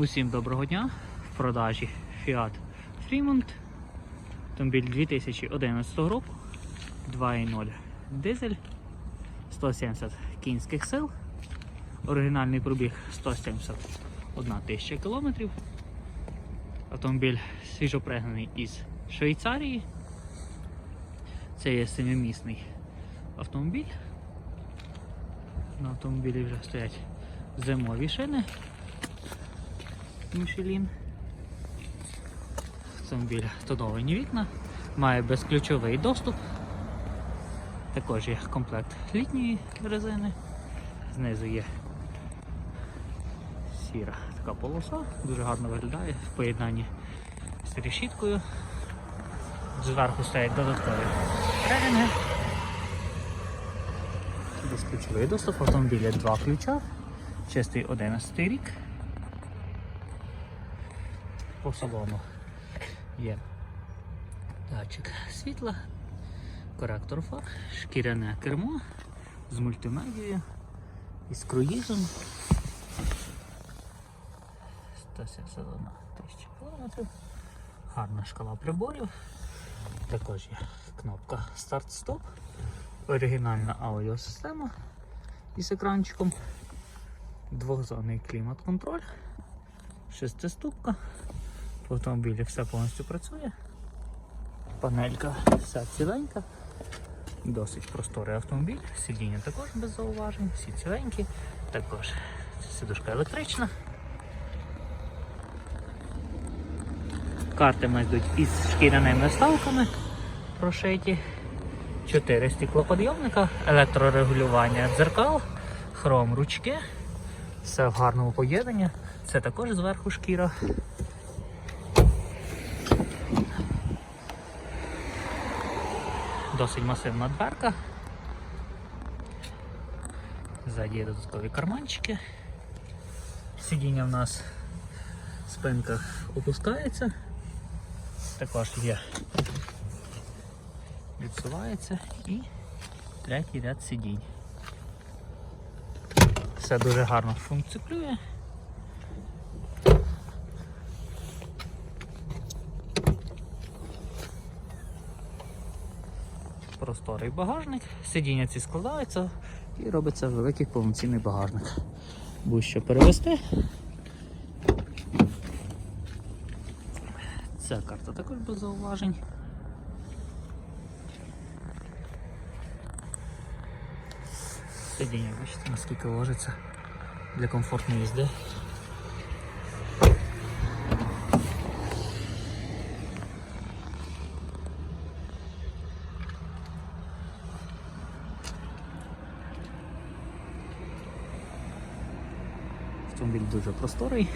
Усім доброго дня! В продажі Fiat Fremont. Автомобіль 2011 року. 2.0 дизель. 170 кінських сил. Оригінальний пробіг 171 тисяча кілометрів. Автомобіль свіжопригнаний із Швейцарії. Це є семимісний автомобіль. На автомобілі вже стоять зимові шини. Мішелін. Автомобіль тоновані вікна, має безключовий доступ. Також є комплект літньої резини. Знизу є сіра така полоса, дуже гарно виглядає в поєднанні з решіткою. Зверху стоять додаткові релінги. Безключовий доступ, автомобіля два ключа, чистий 11 рік. По салону є датчик світла, коректор фар, шкіряне кермо з мультимедією із круїзом. 171 тисяча кілометрів. Гарна шкала приборів. Також є кнопка старт-стоп, оригінальна аудіосистема із екранчиком, двохзонний клімат-контроль, шестиступка. В автомобілі все повністю працює. Панелька вся ціленька. Досить просторий автомобіль. Сидіння також без зауважень, всі ціленькі. Також сидушка електрична. Карти в нас йдуть із шкіряними вставками прошиті. Чотири стеклоподйомника, електрорегулювання дзеркал, хром ручки. Все в гарному поєднанні. Це також зверху шкіра. Досить масивна дверка. Ззаді є додаткові карманчики. Сидіння в нас спинка опускається. Також є відсувається і третій ряд сидінь. Все дуже гарно функціонує. Просторий багажник, сидіння ці складаються і робиться великий повноцінний багажник. Будь що перевести. Ця карта також без зауважень. Сидіння, бачите, наскільки ложиться для комфортної їзди. Автомобіль дуже просторий.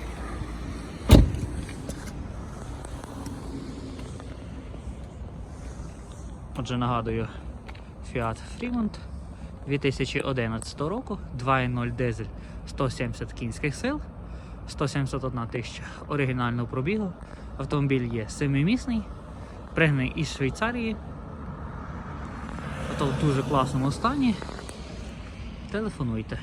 Отже, нагадую, Fiat Fremont 2011 року, 2.0 дизель 170 кінських сил, 171 тисяча оригінального пробігу. Автомобіль є семимісний, пригнаний із Швейцарії. Авто в дуже класному стані. Телефонуйте.